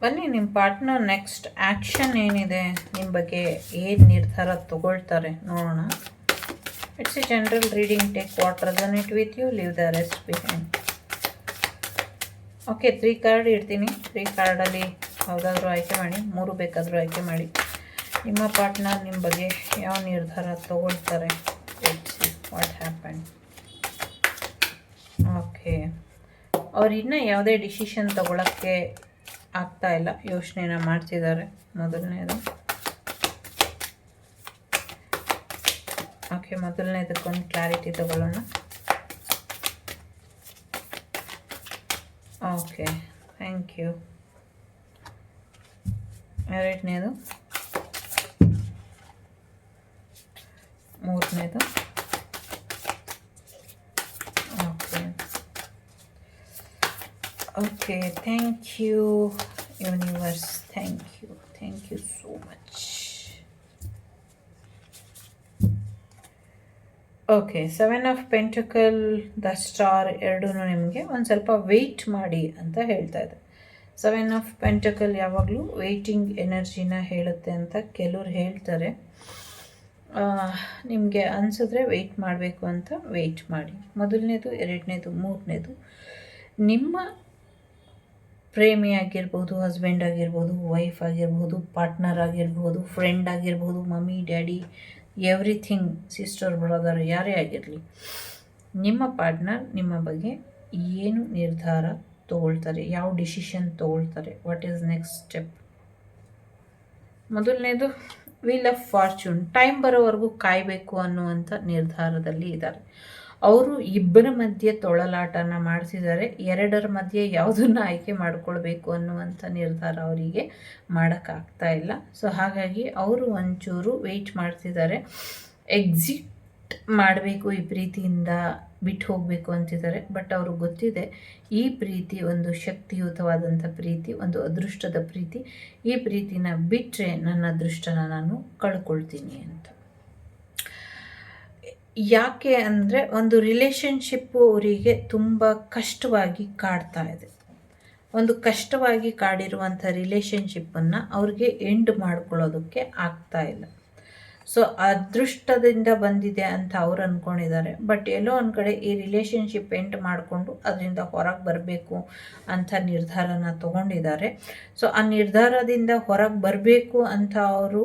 ಬನ್ನಿ ನಿಮ್ಮ partner next action ಏನಿದೆ? ನಿಮ್ಮ ಬಗ್ಗೆ ಏನು ನಿರ್ಧಾರ ತಗೊಳ್ತಾರೆ ನೋಡೋಣ. It's a general reading take what resonate with you leave the rest behind okay three card ಇಡ್ತೀನಿ. ತ್ರೀ ಕಾರ್ಡಲ್ಲಿ ಯಾವುದಾದ್ರೂ ಆಯ್ಕೆ ಮಾಡಿ, ಮೂರು ಬೇಕಾದರೂ ಆಯ್ಕೆ ಮಾಡಿ. ನಿಮ್ಮ ಪಾರ್ಟ್ನರ್ ನಿಮ್ಮ ಬಗ್ಗೆ ಯಾವ ನಿರ್ಧಾರ ತಗೊಳ್ತಾರೆ? ವಾಟ್ ಹ್ಯಾಪನ್ ಓಕೆ ಅವ್ರು ಇನ್ನೂ ಯಾವುದೇ ಡಿಸಿಷನ್ ತಗೊಳ್ಳೋಕ್ಕೆ ಆಗ್ತಾ ಇಲ್ಲ. ಯೋಚನೆನ ಮಾಡ್ತಿದ್ದಾರೆ ಮೊದಲನೇದು. ಓಕೆ ಮೊದಲನೇದಕ್ಕೊಂದು ಕ್ಲಾರಿಟಿ ತಗೊಳ್ಳೋಣ. Okay thank you. ಎರಡನೇದು. ಮೂರನೇದು okay okay thank you universe. Thank you thank you so much okay seven of pentacle the star ಎರಡೂ ನಿಮಗೆ ಒಂದು ಸ್ವಲ್ಪ ವೆಯ್ಟ್ ಮಾಡಿ ಅಂತ ಹೇಳ್ತಾ ಇದೆ. ಸೆವೆನ್ ಆಫ್ ಪೆಂಟಕಲ್ ಯಾವಾಗಲೂ ವೆಯ್ಟಿಂಗ್ ಎನರ್ಜಿನ ಹೇಳುತ್ತೆ ಅಂತ ಕೆಲವ್ರು ಹೇಳ್ತಾರೆ. ನಿಮಗೆ ಅನಿಸಿದ್ರೆ ವೆಯ್ಟ್ ಮಾಡಬೇಕು ಅಂತ ವೆಯ್ಟ್ ಮಾಡಿ. ಮೊದಲನೇದು, ಎರಡನೇದು, ಮೂರನೇದು ನಿಮ್ಮ ಪ್ರೇಮಿ ಆಗಿರ್ಬೋದು ಹಸ್ಬೆಂಡ್ ಆಗಿರ್ಬೋದು ವೈಫ್ ಆಗಿರ್ಬೋದು ಪಾರ್ಟ್ನರ್ ಆಗಿರ್ಬೋದು ಫ್ರೆಂಡ್ ಆಗಿರ್ಬೋದು mummy daddy everything sister brother ಯಾರೇ ಆಗಿರಲಿ, ನಿಮ್ಮ ಪಾರ್ಟ್ನರ್ ನಿಮ್ಮ ಬಗ್ಗೆ ಏನು ನಿರ್ಧಾರ ತಗೊಳ್ತಾರೆ, ಯಾವ ಡಿಸಿಷನ್ ತಗೊಳ್ತಾರೆ ವಾಟ್ ಈಸ್ ನೆಕ್ಸ್ಟ್ ಸ್ಟೆಪ್ ಮೊದಲನೇದು ವೀಲ್ ಆಫ್ ಫಾರ್ಚೂನ್ ಟೈಮ್ ಬರೋವರೆಗೂ ಕಾಯಬೇಕು ಅನ್ನುವಂಥ ನಿರ್ಧಾರದಲ್ಲಿ ಇದ್ದಾರೆ. ಅವರು ಇಬ್ಬರ ಮಧ್ಯೆ ತೊಳಲಾಟನ ಮಾಡಿಸಿದ್ದಾರೆ. ಎರಡರ ಮಧ್ಯೆ ಯಾವುದನ್ನು ಆಯ್ಕೆ ಮಾಡಿಕೊಳ್ಬೇಕು ಅನ್ನುವಂಥ ನಿರ್ಧಾರ ಅವರಿಗೆ ಮಾಡೋಕ್ಕಾಗ್ತಾ ಇಲ್ಲ. ಸೊ ಹಾಗಾಗಿ ಅವರು ಒಂಚೂರು ವೆಯ್ಟ್ ಮಾಡ್ತಿದ್ದಾರೆ. ಎಕ್ಸಿಟ್ ಮಾಡಬೇಕು ಈ ಪ್ರೀತಿಯಿಂದ ಬಿಟ್ಟು ಹೋಗಬೇಕು ಅಂತಿದ್ದಾರೆ. ಬಟ್ ಅವ್ರಿಗೆ ಗೊತ್ತಿದೆ, ಈ ಪ್ರೀತಿ ಒಂದು ಶಕ್ತಿಯುತವಾದಂಥ ಪ್ರೀತಿ, ಒಂದು ಅದೃಷ್ಟದ ಪ್ರೀತಿ. ಈ ಪ್ರೀತಿನ ಬಿಟ್ಟರೆ ನನ್ನ ಅದೃಷ್ಟನ ನಾನು ಕಳ್ಕೊಳ್ತೀನಿ ಅಂತ. ಯಾಕೆ ಅಂದರೆ ಒಂದು ರಿಲೇಷನ್ಶಿಪ್ಪು ಅವರಿಗೆ ತುಂಬ ಕಷ್ಟವಾಗಿ ಕಾಡ್ತಾ ಇದೆ. ಒಂದು ಕಷ್ಟವಾಗಿ ಕಾಡಿರುವಂಥ ರಿಲೇಷನ್ಶಿಪ್ಪನ್ನು ಅವ್ರಿಗೆ ಎಂಡ್ ಮಾಡ್ಕೊಳ್ಳೋದಕ್ಕೆ ಆಗ್ತಾ ಇಲ್ಲ. ಸೊ ಅದೃಷ್ಟದಿಂದ ಬಂದಿದೆ ಅಂತ ಅವ್ರು ಅಂದ್ಕೊಂಡಿದ್ದಾರೆ ಬಟ್ ಎಲ್ಲೋ ಒಂದು ಕಡೆ ಈ ರಿಲೇಷನ್ಶಿಪ್ ಎಂಡ್ ಮಾಡಿಕೊಂಡು ಅದರಿಂದ ಹೊರಗೆ ಬರಬೇಕು ಅಂತ ನಿರ್ಧಾರನ ತಗೊಂಡಿದ್ದಾರೆ. ಸೊ ಆ ನಿರ್ಧಾರದಿಂದ ಹೊರಗೆ ಬರಬೇಕು ಅಂತ ಅವರು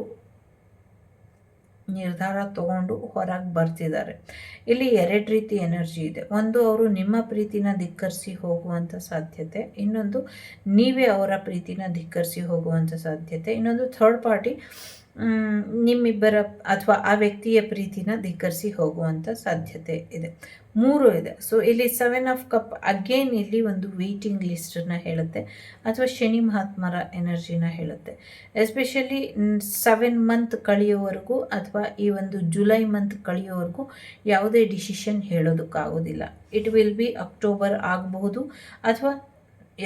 ನಿರ್ಧಾರ ತಗೊಂಡು ಹೊರಗೆ ಬರ್ತಿದ್ದಾರೆ. ಇಲ್ಲಿ ಎರಡು ರೀತಿ ಎನರ್ಜಿ ಇದೆ. ಒಂದು, ಅವರು ನಿಮ್ಮ ಪ್ರೀತಿನ ಧಿಕ್ಕರಿಸಿ ಹೋಗುವಂಥ ಸಾಧ್ಯತೆ. ಇನ್ನೊಂದು, ನೀವೇ ಅವರ ಪ್ರೀತಿನ ಧಿಕ್ಕರಿಸಿ ಹೋಗುವಂಥ ಸಾಧ್ಯತೆ. ಇನ್ನೊಂದು ಥರ್ಡ್ ಪಾರ್ಟಿ ನಿಮ್ಮಿಬ್ಬರ ಅಥವಾ ಆ ವ್ಯಕ್ತಿಯ ಪ್ರೀತಿನ ಧಿಕ್ಕರಿಸಿ ಹೋಗುವಂಥ ಸಾಧ್ಯತೆ ಇದೆ. ಮೂರು ಇದೆ. ಸೊ ಇಲ್ಲಿ ಸೆವೆನ್ ಆಫ್ ಕಪ್ ಅಗೇನ್ ಇಲ್ಲಿ ಒಂದು ವೇಟಿಂಗ್ ಲಿಸ್ಟನ್ನು ಹೇಳುತ್ತೆ, ಅಥವಾ ಶನಿ ಮಹಾತ್ಮರ ಎನರ್ಜಿನ ಹೇಳುತ್ತೆ. ಎಸ್ಪೆಷಲಿ ಸೆವೆನ್ ಮಂತ್ ಕಳೆಯೋವರೆಗೂ ಅಥವಾ ಈ ಒಂದು ಜುಲೈ ಮಂತ್ ಕಳೆಯೋವರೆಗೂ ಯಾವುದೇ ಡಿಸಿಷನ್ ಹೇಳೋದಕ್ಕಾಗೋದಿಲ್ಲ. ಇಟ್ ವಿಲ್ ಬಿ ಅಕ್ಟೋಬರ್ ಆಗಬಹುದು, ಅಥವಾ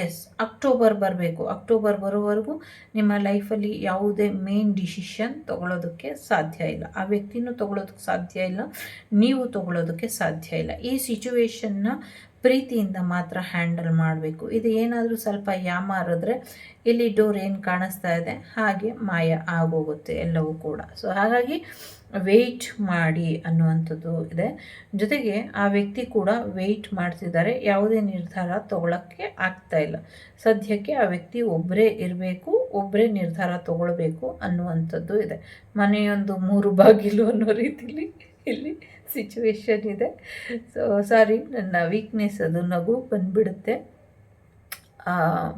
ಎಸ್ ಅಕ್ಟೋಬರ್ ಬರಬೇಕು. ಅಕ್ಟೋಬರ್ ಬರೋವರೆಗೂ ನಿಮ್ಮ ಲೈಫಲ್ಲಿ ಯಾವುದೇ ಮೇನ್ ಡಿಸಿಷನ್ ತೊಗೊಳೋದಕ್ಕೆ ಸಾಧ್ಯ ಇಲ್ಲ. ಆ ವ್ಯಕ್ತಿನೂ ತೊಗೊಳೋದಕ್ಕೆ ಸಾಧ್ಯ ಇಲ್ಲ. ನೀವು ತೊಗೊಳೋದಕ್ಕೆ ಸಾಧ್ಯ ಇಲ್ಲ. ಈ ಸಿಚುವೇಶನ್ನ ಪ್ರೀತಿಯಿಂದ ಮಾತ್ರ ಹ್ಯಾಂಡಲ್ ಮಾಡಬೇಕು. ಇದು ಏನಾದರೂ ಸ್ವಲ್ಪ ಯಾಮಾರಿದ್ರೆ ಇಲ್ಲಿ ಡೋರ್ ಏನು ಕಾಣಿಸ್ತಾ ಇದೆ, ಹಾಗೆ ಮಾಯ ಆಗೋಗುತ್ತೆ ಎಲ್ಲವೂ ಕೂಡ. ಸೊ ಹಾಗಾಗಿ ವೆಯ್ಟ್ ಮಾಡಿ ಅನ್ನುವಂಥದ್ದು ಇದೆ. ಜೊತೆಗೆ ಆ ವ್ಯಕ್ತಿ ಕೂಡ ವೆಯ್ಟ್ ಮಾಡ್ತಿದ್ದಾರೆ. ಯಾವುದೇ ನಿರ್ಧಾರ ತಗೊಳ್ಳೋಕ್ಕೆ ಆಗ್ತಾ ಇಲ್ಲ. ಸದ್ಯಕ್ಕೆ ಆ ವ್ಯಕ್ತಿ ಒಬ್ಬರೇ ಇರಬೇಕು ಒಬ್ಬರೇ ನಿರ್ಧಾರ ತಗೊಳ್ಬೇಕು ಅನ್ನುವಂಥದ್ದು ಇದೆ. ಮನೆಯೊಂದು ಮೂರು ಬಾಗಿಲು ಅನ್ನೋ ರೀತಿಲಿ ಇಲ್ಲಿ ಸಿಚುವೇಶನ್ ಇದೆ. ಸೊ ಸಾರಿ ನನ್ನ ವೀಕ್ನೆಸ್ ಅದು ನಗು ಬಂದುಬಿಡುತ್ತೆ.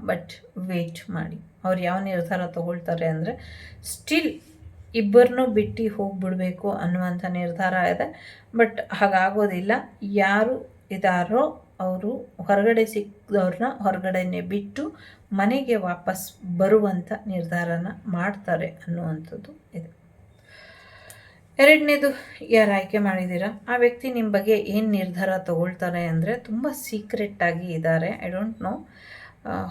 ಬಟ್ ವೆಯ್ಟ್ ಮಾಡಿ. ಅವ್ರು ಯಾವ ನಿರ್ಧಾರ ತಗೊಳ್ತಾರೆ ಅಂದರೆ ಸ್ಟಿಲ್ ಇಬ್ಬರನ್ನೂ ಬಿಟ್ಟು ಹೋಗ್ಬಿಡಬೇಕು ಅನ್ನುವಂಥ ನಿರ್ಧಾರ ಇದೆ. ಬಟ್ ಹಾಗಾಗೋದಿಲ್ಲ. ಯಾರು ಇದಾರೋ ಅವರು ಹೊರಗಡೆ ಸಿಕ್ಕಿದವ್ರನ್ನ ಹೊರಗಡೆನೆ ಬಿಟ್ಟು ಮನೆಗೆ ವಾಪಸ್ ಬರುವಂಥ ನಿರ್ಧಾರನ ಮಾಡ್ತಾರೆ ಅನ್ನುವಂಥದ್ದು ಇದೆ. ಎರಡನೇದು ಯಾರು ಆಯ್ಕೆ ಮಾಡಿದ್ದೀರಾ? ಆ ವ್ಯಕ್ತಿ ನಿಮ್ಮ ಬಗ್ಗೆ ಏನು ನಿರ್ಧಾರ ತಗೊಳ್ತಾರೆ ಅಂದರೆ ತುಂಬ ಸೀಕ್ರೆಟ್ಟಾಗಿ ಇದ್ದಾರೆ I don't know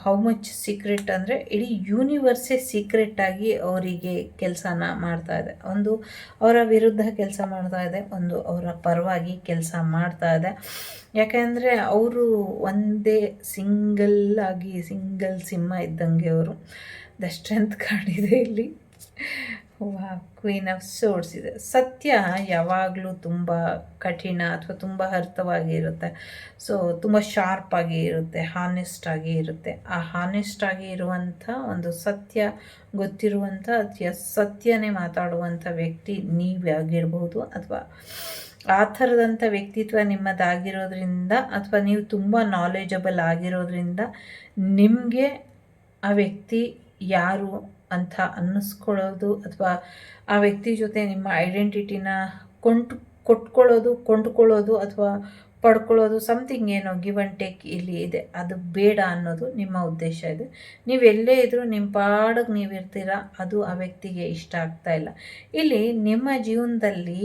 how much secret ಅಂದರೆ ಇಡೀ ಯೂನಿವರ್ಸೇ ಸೀಕ್ರೆಟ್ಟಾಗಿ ಅವರಿಗೆ ಕೆಲಸನ ಮಾಡ್ತಾ ಇದೆ. ಒಂದು ಅವರ ವಿರುದ್ಧ ಕೆಲಸ ಮಾಡ್ತಾ ಇದೆ, ಒಂದು ಅವರ ಪರವಾಗಿ ಕೆಲಸ ಮಾಡ್ತಾ ಇದೆ. ಯಾಕೆಂದರೆ ಅವರು ಒಂದೇ ಸಿಂಗಲ್ ಆಗಿ ಸಿಂಗಲ್ ಸಿಂಹ ಇದ್ದಂಗೆ ಅವರು. ದ ಸ್ಟ್ರೆಂತ್ ಕಾಣಿದೆ ಇಲ್ಲಿ. ಕ್ವೀನ್ ಆಫ್ ಸೋರ್ಸ್ ಇದೆ. ಸತ್ಯ ಯಾವಾಗಲೂ ತುಂಬ ಕಠಿಣ ಅಥವಾ ತುಂಬ ಅರ್ಥವಾಗಿ ಇರುತ್ತೆ. ಸೊ ತುಂಬ ಶಾರ್ಪ್ ಆಗಿ ಇರುತ್ತೆ ಹಾನೆಸ್ಟ್ ಆಗಿ ಇರುತ್ತೆ. ಆ ಹಾನೆಸ್ಟ್ ಆಗಿ ಇರುವಂಥ ಒಂದು ಸತ್ಯ, ಗೊತ್ತಿರುವಂಥ ಅಥವಾ ಸತ್ಯನೇ ಮಾತಾಡುವಂಥ ವ್ಯಕ್ತಿ ನೀವೇ ಆಗಿರ್ಬೋದು ಅಥವಾ ಆ ಥರದಂಥ ವ್ಯಕ್ತಿತ್ವ ನಿಮ್ಮದಾಗಿರೋದ್ರಿಂದ ಅಥವಾ ನೀವು ತುಂಬ ನಾಲೆಜಬಲ್ ಆಗಿರೋದ್ರಿಂದ ನಿಮಗೆ ಆ ವ್ಯಕ್ತಿ ಯಾರು ಅಂತ ಅನ್ನಿಸ್ಕೊಳ್ಳೋದು ಅಥವಾ ಆ ವ್ಯಕ್ತಿ ಜೊತೆ ನಿಮ್ಮ ಐಡೆಂಟಿಟಿನ ಕೊಂಟು, ಕೊಟ್ಕೊಳ್ಳೋದು, ಕೊಂಡ್ಕೊಳ್ಳೋದು ಅಥವಾ ಪಡ್ಕೊಳ್ಳೋದು ಸಮಥಿಂಗ್ ಏನೋ ಗಿವ್ ಆ್ಯಂಡ್ ಟೇಕ್ ಇಲ್ಲಿ ಇದೆ. ಅದು ಬೇಡ ಅನ್ನೋದು ನಿಮ್ಮ ಉದ್ದೇಶ ಇದೆ. ನೀವು ಎಲ್ಲೇ ಇದ್ದರೂ ನಿಮ್ಮ ಪಾಡಕ್ಕೆ ನೀವು ಇರ್ತೀರಾ ಅದು ಆ ವ್ಯಕ್ತಿಗೆ ಇಷ್ಟ ಆಗ್ತಾ ಇಲ್ಲ. ಇಲ್ಲಿ ನಿಮ್ಮ ಜೀವನದಲ್ಲಿ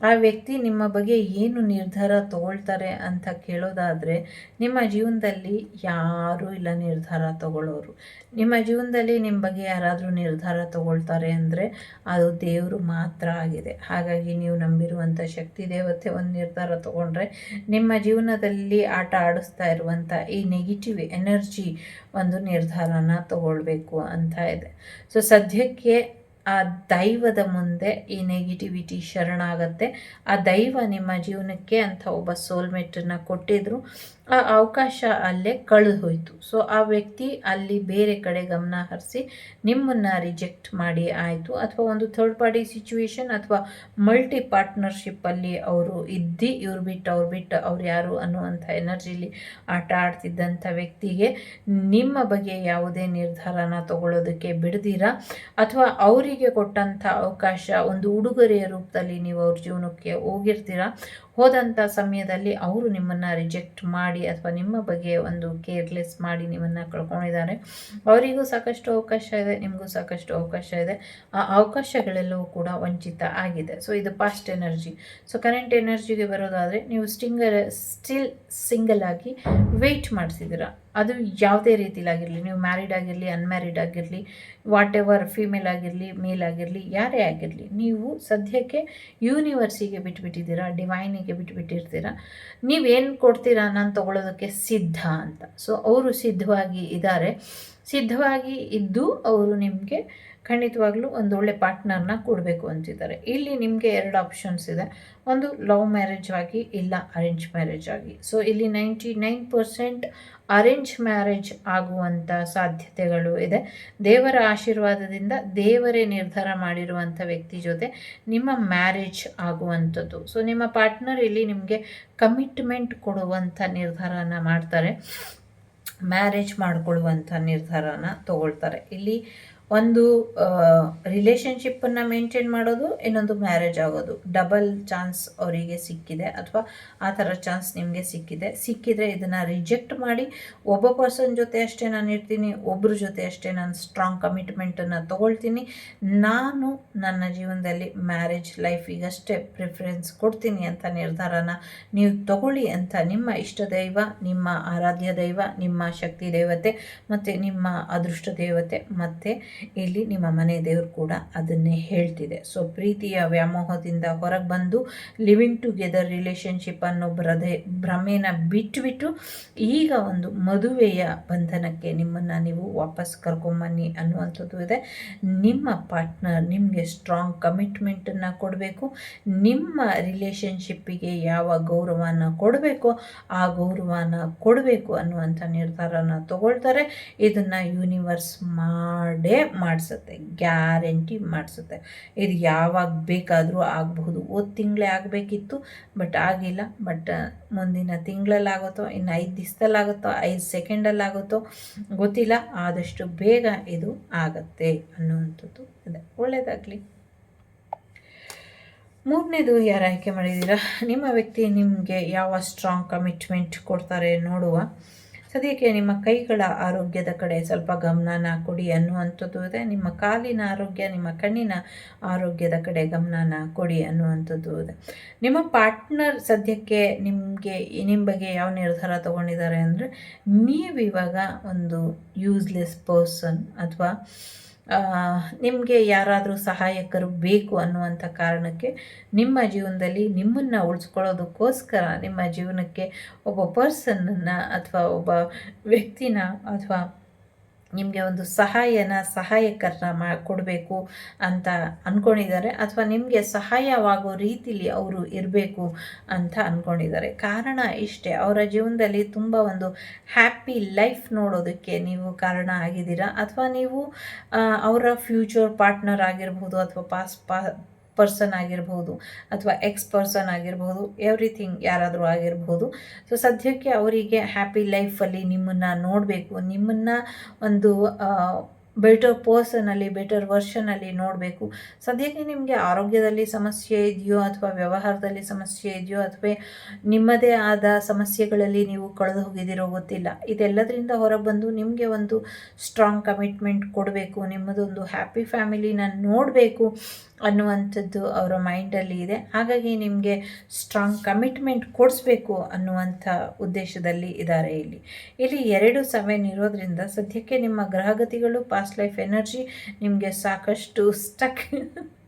ಆ ವ್ಯಕ್ತಿ ನಿಮ್ಮ ಬಗ್ಗೆ ಏನು ನಿರ್ಧಾರ ತಗೊಳ್ತಾರೆ ಅಂತ ಕೇಳೋದಾದರೆ, ನಿಮ್ಮ ಜೀವನದಲ್ಲಿ ಯಾರೂ ಇಲ್ಲ ನಿರ್ಧಾರ ತಗೊಳ್ಳೋರು. ನಿಮ್ಮ ಜೀವನದಲ್ಲಿ ನಿಮ್ಮ ಬಗ್ಗೆ ಯಾರಾದರೂ ನಿರ್ಧಾರ ತಗೊಳ್ತಾರೆ ಅಂದರೆ ಅದು ದೇವರು ಮಾತ್ರ ಆಗಿದೆ. ಹಾಗಾಗಿ ನೀವು ನಂಬಿರುವಂಥ ಶಕ್ತಿ ದೇವತೆ ಒಂದು ನಿರ್ಧಾರ ತಗೊಂಡ್ರೆ ನಿಮ್ಮ ಜೀವನದಲ್ಲಿ ಆಟ ಆಡಿಸ್ತಾ ಇರುವಂಥ ಈ ನೆಗೆಟಿವ್ ಎನರ್ಜಿ ಒಂದು ನಿರ್ಧಾರನ ತಗೊಳ್ಬೇಕು ಅಂತ ಇದೆ. ಸೊ ಸದ್ಯಕ್ಕೆ ಆ ದೈವದ ಮುಂದೆ ಈ ನೆಗೆಟಿವಿಟಿ ಶರಣಾಗತ್ತೆ. ಆ ದೈವ ನಿಮ್ಮ ಜೀವನಕ್ಕೆ ಅಂತ ಒಬ್ಬ ಸೋಲ್ಮೇಟನ್ನು ಕೊಟ್ಟಿದ್ರು. ಆ ಅವಕಾಶ ಅಲ್ಲೇ ಕಳೆದು ಹೋಯಿತು ಸೊ ಆ ವ್ಯಕ್ತಿ ಅಲ್ಲಿ ಬೇರೆ ಕಡೆ ಗಮನ ಹರಿಸಿ ನಿಮ್ಮನ್ನು ರಿಜೆಕ್ಟ್ ಮಾಡಿ ಆಯಿತು. ಅಥವಾ ಒಂದು ಥರ್ಡ್ ಪಾರ್ಟಿ ಸಿಚುವೇಶನ್ ಅಥವಾ ಮಲ್ಟಿ ಪಾರ್ಟ್ನರ್ಶಿಪ್ಪಲ್ಲಿ ಅವರು ಇದ್ದು, ಇವ್ರು ಬಿಟ್ಟು, ಅವ್ರು ಬಿಟ್ಟು ಅವ್ರು ಯಾರು ಅನ್ನುವಂಥ ಎನರ್ಜಿಲಿ ಆಟ ಆಡ್ತಿದ್ದಂಥ ವ್ಯಕ್ತಿಗೆ ನಿಮ್ಮ ಬಗ್ಗೆ ಯಾವುದೇ ನಿರ್ಧಾರನ ತಗೊಳ್ಳೋದಕ್ಕೆ ಬಿಡ್ದಿರ? ಅಥವಾ ಅವರಿಗೆ ಕೊಟ್ಟಂಥ ಅವಕಾಶ ಒಂದು ಉಡುಗೊರೆಯ ರೂಪದಲ್ಲಿ ನೀವು ಅವ್ರ ಜೀವನಕ್ಕೆ ಹೋಗಿರ್ತೀರ? ಹೋದಂಥ ಸಮಯದಲ್ಲಿ ಅವರು ನಿಮ್ಮನ್ನು ರಿಜೆಕ್ಟ್ ಮಾಡಿ ಅಥವಾ ನಿಮ್ಮ ಬಗ್ಗೆ ಒಂದು ಕೇರ್ಲೆಸ್ ಮಾಡಿ ನಿಮ್ಮನ್ನು ಕಳ್ಕೊಂಡಿದ್ದಾರೆ. ಅವರಿಗೂ ಸಾಕಷ್ಟು ಅವಕಾಶ ಇದೆ, ನಿಮಗೂ ಸಾಕಷ್ಟು ಅವಕಾಶ ಇದೆ. ಆ ಅವಕಾಶಗಳೆಲ್ಲವೂ ಕೂಡ ವಂಚಿತ ಆಗಿದೆ. ಸೊ ಇದು ಪಾಸ್ಟ್ ಎನರ್ಜಿ ಸೊ ಕರೆಂಟ್ ಎನರ್ಜಿಗೆ ಬರೋದಾದರೆ ನೀವು ಸ್ಟಿಂಗರ್ ಸ್ಟಿಲ್ ಸಿಂಗಲ್ ಆಗಿ ವೆಯ್ಟ್ ಮಾಡಿಸಿದ್ದೀರಾ ಅದು ಯಾವುದೇ ರೀತಿಲಾಗಿರಲಿ, ನೀವು ಮ್ಯಾರಿಡ್ ಆಗಿರಲಿ ಅನ್ಮ್ಯಾರಿಡ್ ಆಗಿರಲಿ ವಾಟ್ ಎವರ್ ಫೀಮೇಲ್ ಆಗಿರಲಿ ಮೇಲ್ ಆಗಿರಲಿ, ಯಾರೇ ಆಗಿರಲಿ, ನೀವು ಸದ್ಯಕ್ಕೆ ಯೂನಿವರ್ಸಿಗೆ ಬಿಟ್ಬಿಟ್ಟಿದ್ದೀರಾ ಡಿವೈನಿಗೆ ಬಿಟ್ಬಿಟ್ಟಿರ್ತೀರಾ ನೀವೇನು ಕೊಡ್ತೀರಾ ನಾನು ತಗೊಳ್ಳೋದಕ್ಕೆ ಸಿದ್ಧ ಅಂತ. ಸೊ ಅವರು ಸಿದ್ಧವಾಗಿ ಇದ್ದಾರೆ ಸಿದ್ಧವಾಗಿ ಇದ್ದು ಅವರು ನಿಮಗೆ ಖಂಡಿತವಾಗ್ಲೂ ಒಂದು ಒಳ್ಳೆ ಪಾರ್ಟ್ನರ್ನ ಕೊಡಬೇಕು ಅಂತಿದ್ದಾರೆ. ಇಲ್ಲಿ ನಿಮಗೆ ಎರಡು ಆಪ್ಷನ್ಸ್ ಇದೆ. ಒಂದು ಲವ್ ಮ್ಯಾರೇಜ್ ಆಗಿ ಇಲ್ಲ ಅರೇಂಜ್ ಮ್ಯಾರೇಜ್ ಆಗಿ. ಸೊ ಇಲ್ಲಿ ninety nine percent arrange marriage ಆಗುವಂಥ ಸಾಧ್ಯತೆಗಳು ಇದೆ. ದೇವರ ಆಶೀರ್ವಾದದಿಂದ ದೇವರೇ ನಿರ್ಧಾರ ಮಾಡಿರುವಂಥ ವ್ಯಕ್ತಿ ಜೊತೆ ನಿಮ್ಮ ಮ್ಯಾರೇಜ್ ಆಗುವಂಥದ್ದು. ಸೊ ನಿಮ್ಮ ಪಾರ್ಟ್ನರ್ ಇಲ್ಲಿ ನಿಮಗೆ ಕಮಿಟ್ಮೆಂಟ್ ಕೊಡುವಂಥ ನಿರ್ಧಾರನ ಮಾಡ್ತಾರೆ. ಮ್ಯಾರೇಜ್ ಮಾಡಿಕೊಳ್ಳುವಂಥ ನಿರ್ಧಾರನ ತಗೊಳ್ತಾರೆ. ಇಲ್ಲಿ ಒಂದು ರಿಲೇಷನ್ಶಿಪ್ಪನ್ನು ಮೇಂಟೈನ್ ಮಾಡೋದು, ಇನ್ನೊಂದು ಮ್ಯಾರೇಜ್ ಆಗೋದು. ಡಬಲ್ ಚಾನ್ಸ್ ಅವರಿಗೆ ಸಿಕ್ಕಿದೆ ಅಥವಾ ಆ ಥರ ಚಾನ್ಸ್ ನಿಮಗೆ ಸಿಕ್ಕಿದೆ. ಸಿಕ್ಕಿದರೆ ಇದನ್ನು ರಿಜೆಕ್ಟ್ ಮಾಡಿ, ಒಬ್ಬ ಪರ್ಸನ್ ಜೊತೆ ಅಷ್ಟೇ ನಾನು ಇರ್ತೀನಿ ಒಬ್ಬರ ಜೊತೆ ಅಷ್ಟೇ ನಾನು ಸ್ಟ್ರಾಂಗ್ ಕಮಿಟ್ಮೆಂಟನ್ನು ತೊಗೊಳ್ತೀನಿ. ನಾನು ನನ್ನ ಜೀವನದಲ್ಲಿ ಮ್ಯಾರೇಜ್ ಲೈಫಿಗಷ್ಟೇ ಪ್ರಿಫರೆನ್ಸ್ ಕೊಡ್ತೀನಿ ಅಂತ ನಿರ್ಧಾರನ ನೀವು ತಗೊಳ್ಳಿ ಅಂತ ನಿಮ್ಮ ಇಷ್ಟ ದೈವ, ನಿಮ್ಮ ಆರಾಧ್ಯ ದೈವ, ನಿಮ್ಮ ಶಕ್ತಿ ದೇವತೆ ಮತ್ತು ನಿಮ್ಮ ಅದೃಷ್ಟ ದೇವತೆ ಮತ್ತು ಇಲ್ಲಿ ನಿಮ್ಮ ಮನೆ ದೇವರು ಕೂಡ ಅದನ್ನೇ ಹೇಳ್ತಿದೆ. ಸೊ ಪ್ರೀತಿಯ ವ್ಯಾಮೋಹದಿಂದ ಹೊರಗೆ ಬಂದು ಲಿವಿಂಗ್ ಟುಗೆದರ್ ರಿಲೇಷನ್ಶಿಪ್ ಅನ್ನೋ ಬ್ರದೆ ಭ್ರಮೆನ ಬಿಟ್ಟುಬಿಟ್ಟು ಈಗ ಒಂದು ಮದುವೆಯ ಬಂಧನಕ್ಕೆ ನಿಮ್ಮನ್ನು ನೀವು ವಾಪಸ್ ಕರ್ಕೊಂಬನ್ನಿ ಅನ್ನುವಂಥದ್ದು ಇದೆ. ನಿಮ್ಮ ಪಾರ್ಟ್ನರ್ ನಿಮಗೆ ಸ್ಟ್ರಾಂಗ್ ಕಮಿಟ್ಮೆಂಟನ್ನು ಕೊಡಬೇಕು. ನಿಮ್ಮ ರಿಲೇಷನ್ಶಿಪ್ಪಿಗೆ ಯಾವ ಗೌರವನ ಕೊಡಬೇಕು ಆ ಗೌರವನ ಕೊಡಬೇಕು ಅನ್ನುವಂಥ ನಿರ್ಧಾರನ ತಗೊಳ್ತಾರೆ. ಇದನ್ನು ಯೂನಿವರ್ಸ್ ಮಾಡೇ ಮಾಡಿಸುತ್ತೆ, ಗ್ಯಾರಂಟಿ ಮಾಡಿಸುತ್ತೆ. ಇದು ಯಾವಾಗ ಬೇಕಾದರೂ ಆಗಬಹುದು. ಓದ್ ತಿಂಗಳೇ ಆಗಬೇಕಿತ್ತು, ಬಟ್ ಆಗಿಲ್ಲ. ಬಟ್ ಮುಂದಿನ ತಿಂಗಳಲ್ಲಾಗುತ್ತೋ, ಇನ್ನು ಐದು ದಿವಸದಲ್ಲಾಗುತ್ತೋ ಐದು ಸೆಕೆಂಡಲ್ಲಾಗುತ್ತೋ, ಗೊತ್ತಿಲ್ಲ. ಆದಷ್ಟು ಬೇಗ ಇದು ಆಗತ್ತೆ ಅನ್ನುವಂಥದ್ದು ಇದೆ. ಒಳ್ಳೆಯದಾಗಲಿ ಮೂರನೇದು ಯಾರು ಆಯ್ಕೆ ಮಾಡಿದ್ದೀರಾ? ನಿಮ್ಮ ವ್ಯಕ್ತಿ ನಿಮಗೆ ಯಾವ ಸ್ಟ್ರಾಂಗ್ ಕಮಿಟ್ಮೆಂಟ್ ಕೊಡ್ತಾರೆ ನೋಡುವ. ಸದ್ಯಕ್ಕೆ ನಿಮ್ಮ ಕೈಗಳ ಆರೋಗ್ಯದ ಕಡೆ ಸ್ವಲ್ಪ ಗಮನನ ಕೊಡಿ ಅನ್ನುವಂಥದ್ದು ಇದೆ. ನಿಮ್ಮ ಕಾಲಿನ ಆರೋಗ್ಯ, ನಿಮ್ಮ ಕಣ್ಣಿನ ಆರೋಗ್ಯದ ಕಡೆ ಗಮನನ ಕೊಡಿ ಅನ್ನುವಂಥದ್ದು ಇದೆ. ನಿಮ್ಮ ಪಾರ್ಟ್ನರ್ ಸದ್ಯಕ್ಕೆ ನಿಮಗೆ ನಿಮ್ಮ ಬಗ್ಗೆ ಯಾವ ನಿರ್ಧಾರ ತಗೊಂಡಿದ್ದಾರೆ ಅಂದರೆ ನೀವಿವಾಗ ಒಂದು ಯೂಸ್ಲೆಸ್ ಪರ್ಸನ್ ಅಥವಾ ನಿಮಗೆ ಯಾರಾದರೂ ಸಹಾಯಕರು ಬೇಕು ಅನ್ನುವಂಥ ಕಾರಣಕ್ಕೆ ನಿಮ್ಮ ಜೀವನದಲ್ಲಿ ನಿಮ್ಮನ್ನು ಉಳಿಸ್ಕೊಳ್ಳೋದಕ್ಕೋಸ್ಕರ ನಿಮ್ಮ ಜೀವನಕ್ಕೆ ಒಬ್ಬ ಪರ್ಸನ್ನನ್ನು ಅಥವಾ ಒಬ್ಬ ವ್ಯಕ್ತಿನ ಅಥವಾ ನಿಮಗೆ ಒಂದು ಸಹಾಯನ ಸಹಾಯಕರನ್ನ ಮಾ, ಕೊಡಬೇಕು ಅಂತ ಅಂದ್ಕೊಂಡಿದ್ದಾರೆ ಅಥವಾ ನಿಮಗೆ ಸಹಾಯವಾಗೋ ರೀತಿಲಿ ಅವರು ಇರಬೇಕು ಅಂತ ಅಂದ್ಕೊಂಡಿದ್ದಾರೆ ಕಾರಣ ಇಷ್ಟೇ. ಅವರ ಜೀವನದಲ್ಲಿ ತುಂಬ ಒಂದು ಹ್ಯಾಪಿ ಲೈಫ್ ನೋಡೋದಕ್ಕೆ ನೀವು ಕಾರಣ ಆಗಿದ್ದೀರಾ? ಅಥವಾ ನೀವು ಅವರ ಫ್ಯೂಚರ್ ಪಾರ್ಟ್ನರ್ ಆಗಿರ್ಬೋದು ಅಥವಾ ಪಾಸ್, ಪಾ ಪರ್ಸನ್ ಆಗಿರಬಹುದು ಅಥವಾ ಎಕ್ಸ್ ಪರ್ಸನ್ ಆಗಿರಬಹುದು ಎವ್ರಿಥಿಂಗ್ ಯಾರಾದರೂ ಆಗಿರಬಹುದು ಸೊ ಸದ್ಯಕ್ಕೆ ಅವರಿಗೆ ಹ್ಯಾಪಿ ಲೈಫಲ್ಲಿ ನಿಮ್ಮನ್ನು ನೋಡಬೇಕು. ನಿಮ್ಮನ್ನು ಒಂದು ಬೆಟರ್ ಪರ್ಸನಲ್ಲಿ ಬೆಟರ್ ವರ್ಷನಲ್ಲಿ ನೋಡಬೇಕು. ಸದ್ಯಕ್ಕೆ ನಿಮಗೆ ಆರೋಗ್ಯದಲ್ಲಿ ಸಮಸ್ಯೆ ಇದೆಯೋ ಅಥವಾ ವ್ಯವಹಾರದಲ್ಲಿ ಸಮಸ್ಯೆ ಇದೆಯೋ ಅಥವಾ ನಿಮ್ಮದೇ ಆದ ಸಮಸ್ಯೆಗಳಲ್ಲಿ ನೀವು ಕಳೆದು ಹೋಗಿದ್ದೀರೋ ಗೊತ್ತಿಲ್ಲ. ಇದೆಲ್ಲದರಿಂದ ಹೊರಬಂದು ನಿಮಗೆ ಒಂದು ಸ್ಟ್ರಾಂಗ್ ಕಮಿಟ್ಮೆಂಟ್ ಕೊಡಬೇಕು. ನಿಮ್ಮದೊಂದು ಹ್ಯಾಪಿ ಫ್ಯಾಮಿಲಿನ ನೋಡಬೇಕು. ಅನ್ನುವಂಥದ್ದು ಅವರ ಮೈಂಡಲ್ಲಿ ಇದೆ. ಹಾಗಾಗಿ ನಿಮಗೆ ಸ್ಟ್ರಾಂಗ್ ಕಮಿಟ್ಮೆಂಟ್ ಕೊಡಿಸ್ಬೇಕು ಅನ್ನುವಂಥ ಉದ್ದೇಶದಲ್ಲಿ ಇದ್ದಾರೆ ಇಲ್ಲಿ. ಇಲ್ಲಿ ಎರಡು ಸೆವೆನ್ ಇರೋದ್ರಿಂದ ಸದ್ಯಕ್ಕೆ ನಿಮ್ಮ ಗ್ರಹಗತಿಗಳು ಪಾಸ್ಟ್ ಲೈಫ್ ಎನರ್ಜಿ ನಿಮಗೆ ಸಾಕಷ್ಟು ಸ್ಟಕ್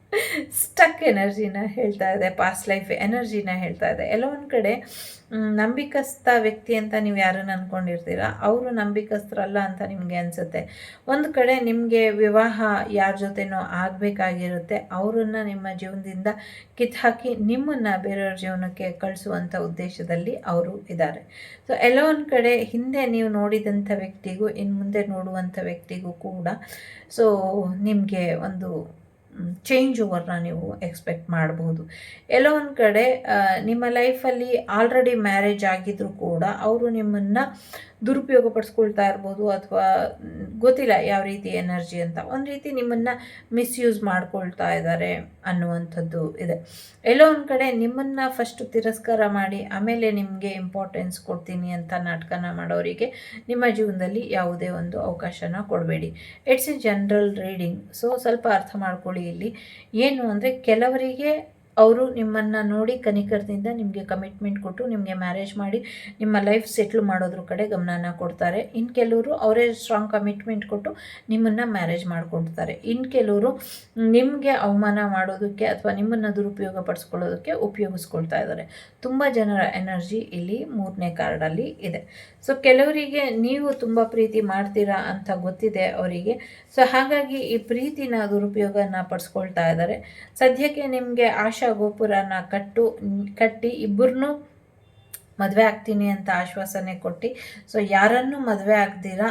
ಸ್ಟಕ್ ಎನರ್ಜಿನ ಹೇಳ್ತಾ ಇದೆ ಪಾಸ್ಟ್ ಲೈಫ್ ಎನರ್ಜಿನ ಹೇಳ್ತಾ ಇದೆ. ಎಲ್ಲೋ ಒಂದು ಕಡೆ ನಂಬಿಕಸ್ಥ ವ್ಯಕ್ತಿ ಅಂತ ನೀವು ಯಾರನ್ನು ಅಂದ್ಕೊಂಡಿರ್ತೀರ ಅವರು ನಂಬಿಕಸ್ಥರಲ್ಲ ಅಂತ ನಿಮಗೆ ಅನಿಸುತ್ತೆ. ಒಂದು ಕಡೆ ನಿಮಗೆ ವಿವಾಹ ಯಾರ ಜೊತೆನೋ ಆಗಬೇಕಾಗಿರುತ್ತೆ, ಅವರನ್ನು ನಿಮ್ಮ ಜೀವನದಿಂದ ಕಿತ್ತಾಕಿ ನಿಮ್ಮನ್ನು ಬೇರೆಯವ್ರ ಜೀವನಕ್ಕೆ ಕಳಿಸುವಂಥ ಉದ್ದೇಶದಲ್ಲಿ ಅವರು ಇದ್ದಾರೆ ಸೊ ಎಲ್ಲೋ ಒಂದು ಕಡೆ ಹಿಂದೆ ನೀವು ನೋಡಿದಂಥ ವ್ಯಕ್ತಿಗೂ ಇನ್ನು ಮುಂದೆ ನೋಡುವಂಥ ವ್ಯಕ್ತಿಗೂ ಕೂಡ ಸೊ ನಿಮಗೆ ಒಂದು ಚೇಂಜ್ ಓವರ್ನ ನೀವು ಎಕ್ಸ್ಪೆಕ್ಟ್ ಮಾಡಬಹುದು ಎಲ್ಲೋ ಒಂದು ಕಡೆ ನಿಮ್ಮ ಲೈಫಲ್ಲಿ ಆಲ್ರೆಡಿ ಮ್ಯಾರೇಜ್ ಆಗಿದ್ದರೂ ಕೂಡ, ಅವರು ನಿಮ್ಮನ್ನು ದುರುಪಯೋಗ ಪಡಿಸ್ಕೊಳ್ತಾ ಇರ್ಬೋದು ಅಥವಾ ಗೊತ್ತಿಲ್ಲ ಯಾವ ರೀತಿ ಎನರ್ಜಿ ಅಂತ. ಒಂದು ರೀತಿ ನಿಮ್ಮನ್ನು ಮಿಸ್ಯೂಸ್ ಮಾಡ್ಕೊಳ್ತಾ ಇದ್ದಾರೆ ಅನ್ನುವಂಥದ್ದು ಇದೆ. ಎಲ್ಲೋ ಒಂದು ಕಡೆ ನಿಮ್ಮನ್ನು ಫಸ್ಟು ತಿರಸ್ಕಾರ ಮಾಡಿ ಆಮೇಲೆ ನಿಮಗೆ ಇಂಪಾರ್ಟೆನ್ಸ್ ಕೊಡ್ತೀನಿ ಅಂತ ನಾಟಕನ ಮಾಡೋರಿಗೆ ನಿಮ್ಮ ಜೀವನದಲ್ಲಿ ಯಾವುದೇ ಒಂದು ಅವಕಾಶನ ಕೊಡಬೇಡಿ. It's a general reading so ಸ್ವಲ್ಪ ಅರ್ಥ ಮಾಡ್ಕೊಳ್ಳಿ ಇಲ್ಲಿ. ಏನು ಅಂದರೆ ಕೆಲವರಿಗೆ ಅವರು ನಿಮ್ಮನ್ನು ನೋಡಿ ಕನಿಕರದಿಂದ ನಿಮಗೆ ಕಮಿಟ್ಮೆಂಟ್ ಕೊಟ್ಟು ನಿಮಗೆ ಮ್ಯಾರೇಜ್ ಮಾಡಿ ನಿಮ್ಮ ಲೈಫ್ ಸೆಟ್ಲ್ ಮಾಡೋದ್ರ ಕಡೆ ಗಮನನ ಕೊಡ್ತಾರೆ. ಇನ್ನು ಕೆಲವರು ಅವರೇ ಸ್ಟ್ರಾಂಗ್ ಕಮಿಟ್ಮೆಂಟ್ ಕೊಟ್ಟು ನಿಮ್ಮನ್ನು ಮ್ಯಾರೇಜ್ ಮಾಡಿಕೊಡ್ತಾರೆ. ಇನ್ನು ಕೆಲವರು ನಿಮಗೆ ಅವಮಾನ ಮಾಡೋದಕ್ಕೆ ಅಥವಾ ನಿಮ್ಮನ್ನು ದುರುಪಯೋಗ ಪಡಿಸ್ಕೊಳ್ಳೋದಕ್ಕೆ ಉಪಯೋಗಿಸ್ಕೊಳ್ತಾ ಇದ್ದಾರೆ. ತುಂಬ ಜನರ ಎನರ್ಜಿ ಇಲ್ಲಿ ಮೂರನೇ ಕಾರ್ಡಲ್ಲಿ ಇದೆ. ಸೊ ಕೆಲವರಿಗೆ ನೀವು ತುಂಬ ಪ್ರೀತಿ ಮಾಡ್ತೀರಾ ಅಂತ ಗೊತ್ತಿದೆ ಅವರಿಗೆ. ಸೊ ಹಾಗಾಗಿ ಈ ಪ್ರೀತಿನ ದುರುಪಯೋಗನ ಪಡಿಸ್ಕೊಳ್ತಾ ಇದ್ದಾರೆ. ಸದ್ಯಕ್ಕೆ ನಿಮಗೆ ಆಶಾ ಗೋಪುರನ ಕಟ್ಟು, ಕಟ್ಟಿ ಇಬ್ಬರನ್ನು ಮದುವೆ ಆಗ್ತೀನಿ ಅಂತ ಆಶ್ವಾಸನೆ ಕೊಟ್ಟು. ಸೊ ಯಾರನ್ನು ಮದುವೆ ಆಗ್ದಿರ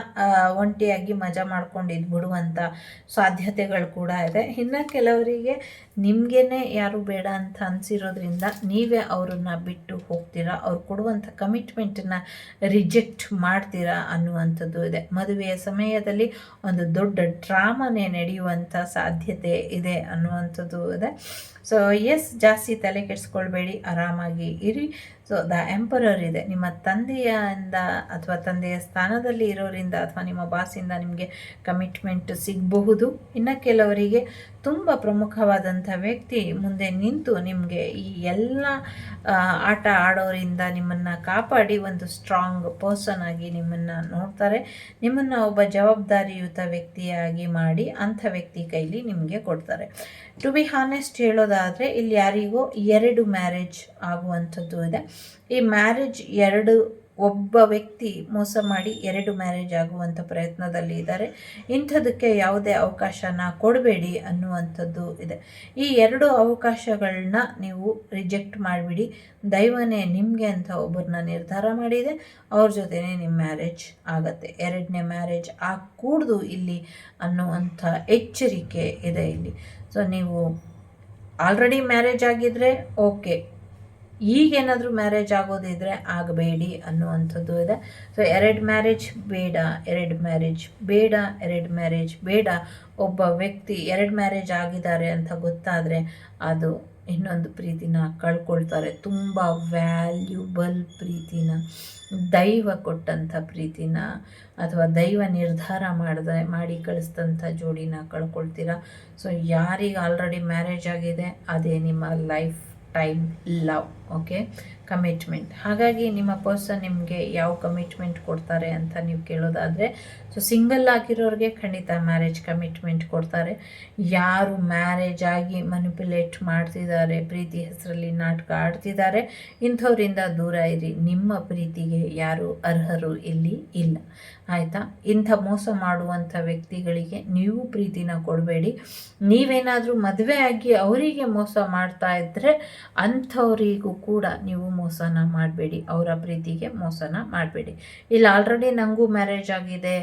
ಒಂಟಿಯಾಗಿ ಮಜಾ ಮಾಡ್ಕೊಂಡು ಬಿಡುವಂಥ ಸಾಧ್ಯತೆಗಳು ಕೂಡ ಇದೆ. ಇನ್ನು ಕೆಲವರಿಗೆ ನಿಮಗೇನೆ ಯಾರು ಬೇಡ ಅಂತ ಅನಿಸಿರೋದ್ರಿಂದ ನೀವೇ ಅವರನ್ನು ಬಿಟ್ಟು ಹೋಗ್ತೀರಾ? ಅವ್ರು ಕೊಡುವಂಥ ಕಮಿಟ್ಮೆಂಟನ್ನು ರಿಜೆಕ್ಟ್ ಮಾಡ್ತೀರಾ ಅನ್ನುವಂಥದ್ದು ಇದೆ. ಮದುವೆಯ ಸಮಯದಲ್ಲಿ ಒಂದು ದೊಡ್ಡ ಡ್ರಾಮನೇ ನಡೆಯುವಂಥ ಸಾಧ್ಯತೆ ಇದೆ ಅನ್ನುವಂಥದ್ದು ಇದೆ. ಸೊ ಎಸ್ ಜಾಸ್ತಿ ತಲೆ ಕೆಡಿಸ್ಕೊಳ್ಬೇಡಿ, ಆರಾಮಾಗಿ ಇರಿ. ಸೊ ದ ಎಂಪರರ್ ಇದೆ. ನಿಮ್ಮ ತಂದೆಯಿಂದ ಅಥವಾ ತಂದೆಯ ಸ್ಥಾನದಲ್ಲಿ ಇರೋರಿಂದ ಅಥವಾ ನಿಮ್ಮ ಬಾಸಿಂದ ನಿಮಗೆ ಕಮಿಟ್ಮೆಂಟ್ ಸಿಗಬಹುದು. ಇನ್ನು ಕೆಲವರಿಗೆ ತುಂಬ ಪ್ರಮುಖವಾದಂಥ ವ್ಯಕ್ತಿ ಮುಂದೆ ನಿಂತು ನಿಮಗೆ ಈ ಎಲ್ಲ ಆಟ ಆಡೋರಿಂದ ನಿಮ್ಮನ್ನು ಕಾಪಾಡಿ ಒಂದು ಸ್ಟ್ರಾಂಗ್ ಪರ್ಸನ್ ಆಗಿ ನಿಮ್ಮನ್ನು ನೋಡ್ತಾರೆ. ನಿಮ್ಮನ್ನು ಒಬ್ಬ ಜವಾಬ್ದಾರಿಯುತ ವ್ಯಕ್ತಿಯಾಗಿ ಮಾಡಿ ಅಂಥ ವ್ಯಕ್ತಿ ಕೈಲಿ ನಿಮಗೆ ಕೊಡ್ತಾರೆ. ಟು ಬಿ ಹಾನೆಸ್ಟ್ ಹೇಳೋದಾದರೆ, ಇಲ್ಲಿ ಯಾರಿಗೋ ಎರಡು ಮ್ಯಾರೇಜ್ ಆಗುವಂಥದ್ದು ಇದೆ. ಈ ಮ್ಯಾರೇಜ್ ಎರಡು ಒಬ್ಬ ವ್ಯಕ್ತಿ ಮೋಸ ಮಾಡಿ ಎರಡು ಮ್ಯಾರೇಜ್ ಆಗುವಂಥ ಪ್ರಯತ್ನದಲ್ಲಿ ಇದ್ದಾರೆ. ಇಂಥದಕ್ಕೆ ಯಾವುದೇ ಅವಕಾಶನ ಕೊಡಬೇಡಿ ಅನ್ನುವಂಥದ್ದು ಇದೆ. ಈ ಎರಡು ಅವಕಾಶಗಳನ್ನ ನೀವು ರಿಜೆಕ್ಟ್ ಮಾಡಿಬಿಡಿ. ದೈವನೇ ನಿಮಗೆ ಅಂತ ಒಬ್ಬರನ್ನ ನಿರ್ಧಾರ ಮಾಡಿದೆ. ಅವ್ರ ಜೊತೆನೇ ನಿಮ್ಮ ಮ್ಯಾರೇಜ್ ಆಗತ್ತೆ. ಎರಡನೇ ಮ್ಯಾರೇಜ್ ಆಗಕೂಡ್ದು ಇಲ್ಲಿ ಅನ್ನುವಂಥ ಎಚ್ಚರಿಕೆ ಇದೆ ಇಲ್ಲಿ. ಸೊ ನೀವು ಆಲ್ರೆಡಿ ಮ್ಯಾರೇಜ್ ಆಗಿದ್ರೆ ಓಕೆ ಈಗೇನಾದರೂ ಮ್ಯಾರೇಜ್ ಆಗೋದಿದ್ರೆ ಆಗಬೇಡಿ ಅನ್ನುವಂಥದ್ದು ಇದೆ. ಸೊ ಎರಡು ಮ್ಯಾರೇಜ್ ಬೇಡ, ಎರಡು ಮ್ಯಾರೇಜ್ ಬೇಡ, ಎರಡು ಮ್ಯಾರೇಜ್ ಬೇಡ. ಒಬ್ಬ ವ್ಯಕ್ತಿ ಎರಡು ಮ್ಯಾರೇಜ್ ಆಗಿದ್ದಾರೆ ಅಂತ ಗೊತ್ತಾದರೆ ಅದು ಇನ್ನೊಂದು ಪ್ರೀತಿನ ಕಳ್ಕೊಳ್ತಾರೆ. ತುಂಬ ವ್ಯಾಲ್ಯೂಬಲ್ ಪ್ರೀತಿನ, ದೈವ ಕೊಟ್ಟಂಥ ಪ್ರೀತಿನ ಅಥವಾ ದೈವ ನಿರ್ಧಾರ ಮಾಡಿದ, ಮಾಡಿ ಕಳಿಸಿದಂಥ ಜೋಡಿನ ಕಳ್ಕೊಳ್ತೀರಾ? ಸೊ ಯಾರಿಗೆ ಆಲ್ರೆಡಿ ಮ್ಯಾರೇಜ್ ಆಗಿದೆ, ಅದೇ ನಿಮ್ಮ life time love okay commitment ಹಾಗಾಗಿ ನಿಮ್ಮ ಪರ್ಸನ್ ನಿಮಗೆ ಯಾವ ಕಮಿಟ್ಮೆಂಟ್ ಕೊಡ್ತಾರೆ ಅಂತ ನೀವು ಕೇಳೋದಾದರೆ ಸೊ ಸಿಂಗಲ್ ಆಗಿರೋರಿಗೆ ಖಂಡಿತ ಮ್ಯಾರೇಜ್ ಕಮಿಟ್ಮೆಂಟ್ ಕೊಡ್ತಾರೆ. ಯಾರು ಮ್ಯಾರೇಜ್ ಆಗಿ ಮನಿಪ್ಯುಲೇಟ್ ಮಾಡ್ತಿದ್ದಾರೆ, ಪ್ರೀತಿ ಹೆಸರಲ್ಲಿ ನಾಟಕ ಆಡ್ತಿದ್ದಾರೆ, ಇಂಥವರಿಂದ ದೂರ ಇರಿ. ನಿಮ್ಮ ಪ್ರೀತಿಗೆ ಯಾರು ಅರ್ಹರು ಇಲ್ಲಿ ಇಲ್ಲ. ಆಯಿತಾ? ಇಂಥ ಮೋಸ ಮಾಡುವಂಥ ವ್ಯಕ್ತಿಗಳಿಗೆ ನೀವು ಪ್ರೀತಿನ ಕೊಡಬೇಡಿ. ನೀವೇನಾದರೂ ಮದುವೆ ಆಗಿ ಅವರಿಗೆ ಮೋಸ ಮಾಡ್ತಾ ಇದ್ದರೆ ಅಂಥವರಿಗೂ ಕೂಡ ನೀವು ಮೋಸನ ಮಾಡಬೇಡಿ, ಅವರ ಪ್ರೀತಿಗೆ ಮೋಸನ ಮಾಡಬೇಡಿ. ಇಲ್ಲ ಆಲ್ರೆಡಿ ನನಗೂ ಮ್ಯಾರೇಜ್ ಆಗಿದೆ,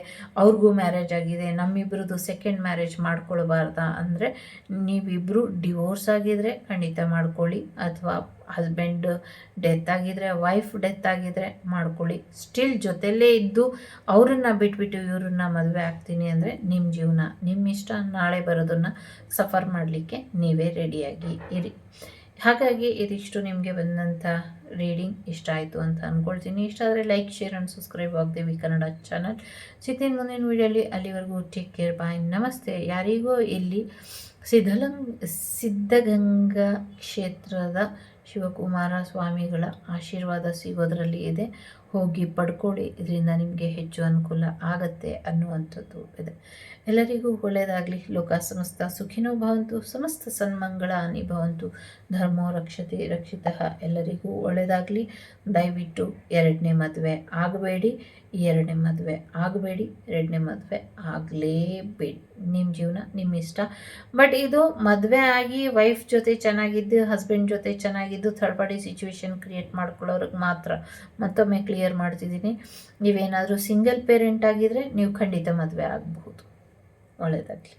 ಅವ್ರಿಗೂ ಮ್ಯಾರೇಜ್ ಆಗಿದೆ ನಮ್ಮಿಬ್ರದ್ದು ಸೆಕೆಂಡ್ ಮ್ಯಾರೇಜ್ ಮಾಡ್ಕೊಳ್ಬಾರ್ದಾ ಅಂದರೆ ನೀವಿಬ್ಬರು ಡಿವೋರ್ಸ್ ಆಗಿದ್ರೆ ಖಂಡಿತ ಮಾಡ್ಕೊಳ್ಳಿ, ಅಥವಾ ಹಸ್ಬೆಂಡ್ ಡೆತ್ ಆಗಿದ್ರೆ ವೈಫ್ ಡೆತ್ ಆಗಿದ್ರೆ ಮಾಡ್ಕೊಳ್ಳಿ. ಸ್ಟಿಲ್ ಜೊತೆಲೇ ಇದ್ದು ಅವರನ್ನು ಬಿಟ್ಬಿಟ್ಟು ಇವ್ರನ್ನ ಮದುವೆ ಆಗ್ತೀನಿ ಅಂದರೆ ನಿಮ್ಮ ಜೀವನ ನಿಮ್ಮ ಇಷ್ಟ, ನಾಳೆ ಬರೋದನ್ನು ಸಫರ್ ಮಾಡಲಿಕ್ಕೆ ನೀವೇ ರೆಡಿಯಾಗಿ ಇರಿ. ಹಾಗಾಗಿ ಇದಿಷ್ಟು ನಿಮಗೆ ಬಂದಂಥ ರೀಡಿಂಗ್ ಇಷ್ಟ ಆಯಿತು ಅಂತ ಅಂದ್ಕೊಳ್ತೀನಿ ಇಷ್ಟ ಆದರೆ ಲೈಕ್ ಶೇರ್ ಆ್ಯಂಡ್ ಸಬ್ಸ್ಕ್ರೈಬ್ ಆಗದೇವಿ ಕನ್ನಡ ಚಾನಲ್ ಸಿಗ್ತೀನಿ ಮುಂದಿನ ವೀಡಿಯೋಲಿ ಅಲ್ಲಿವರೆಗೂ ಟೇಕ್ ಕೇರ್ ಬಾಯ್ ನಮಸ್ತೆ. ಯಾರಿಗೂ ಇಲ್ಲಿ ಸಿದ್ಧಲಂಗ್ ಸಿದ್ಧಗಂಗಾ ಕ್ಷೇತ್ರದ ಶಿವಕುಮಾರ ಸ್ವಾಮಿಗಳ ಆಶೀರ್ವಾದ ಸಿಗೋದರಲ್ಲಿ ಇದೆ. ಹೋಗಿ ಪಡ್ಕೊಳ್ಳಿ. ಇದರಿಂದ ನಿಮಗೆ ಹೆಚ್ಚು ಅನುಕೂಲ ಆಗತ್ತೆ ಅನ್ನುವಂಥದ್ದು ಇದೆ. ಎಲ್ಲರಿಗೂ ಒಳ್ಳೆಯದಾಗಲಿ. ಲೋಕ ಸಮಸ್ತ ಸುಖಿನೋ ಭವಂತು. ಸಮಸ್ತ ಸನ್ಮಂಗಳಾನಿ ಭವಂತು ಧರ್ಮೋ ರಕ್ಷತೆ ರಕ್ಷಿತ. ಎಲ್ಲರಿಗೂ ಒಳ್ಳೆಯದಾಗಲಿ. ದಯವಿಟ್ಟು ಎರಡನೇ ಮದುವೆ ಆಗಬೇಡಿ. ಎರಡನೇ ಮದುವೆ ಆಗಬೇಡಿ. ಎರಡನೇ ಮದುವೆ ಆಗಲೇಬೇಡಿ. ನಿಮ್ಮ ಜೀವನ ನಿಮ್ಮ ಇಷ್ಟ. ಬಟ್ ಇದು ಮದುವೆ ಆಗಿ ವೈಫ್ ಜೊತೆ ಚೆನ್ನಾಗಿದ್ದು, ಹಸ್ಬೆಂಡ್ ಜೊತೆ ಚೆನ್ನಾಗಿದ್ದು ಥರ್ಡ್ ಪಾರ್ಟಿ ಸಿಚುವೇಶನ್ ಕ್ರಿಯೇಟ್ ಮಾಡ್ಕೊಳ್ಳೋರಿಗೆ ಮಾತ್ರ. ಮತ್ತೊಮ್ಮೆ ಕ್ಲಿಯರ್ ಮಾಡ್ತಿದ್ದೀನಿ. ನೀವೇನಾದರೂ ಸಿಂಗಲ್ ಪೇರೆಂಟ್ ಆಗಿದ್ದರೆ ನೀವು ಖಂಡಿತ ಮದುವೆ ಆಗಬಹುದು. ಒಳ್ಳೆಯದಾಗಲಿ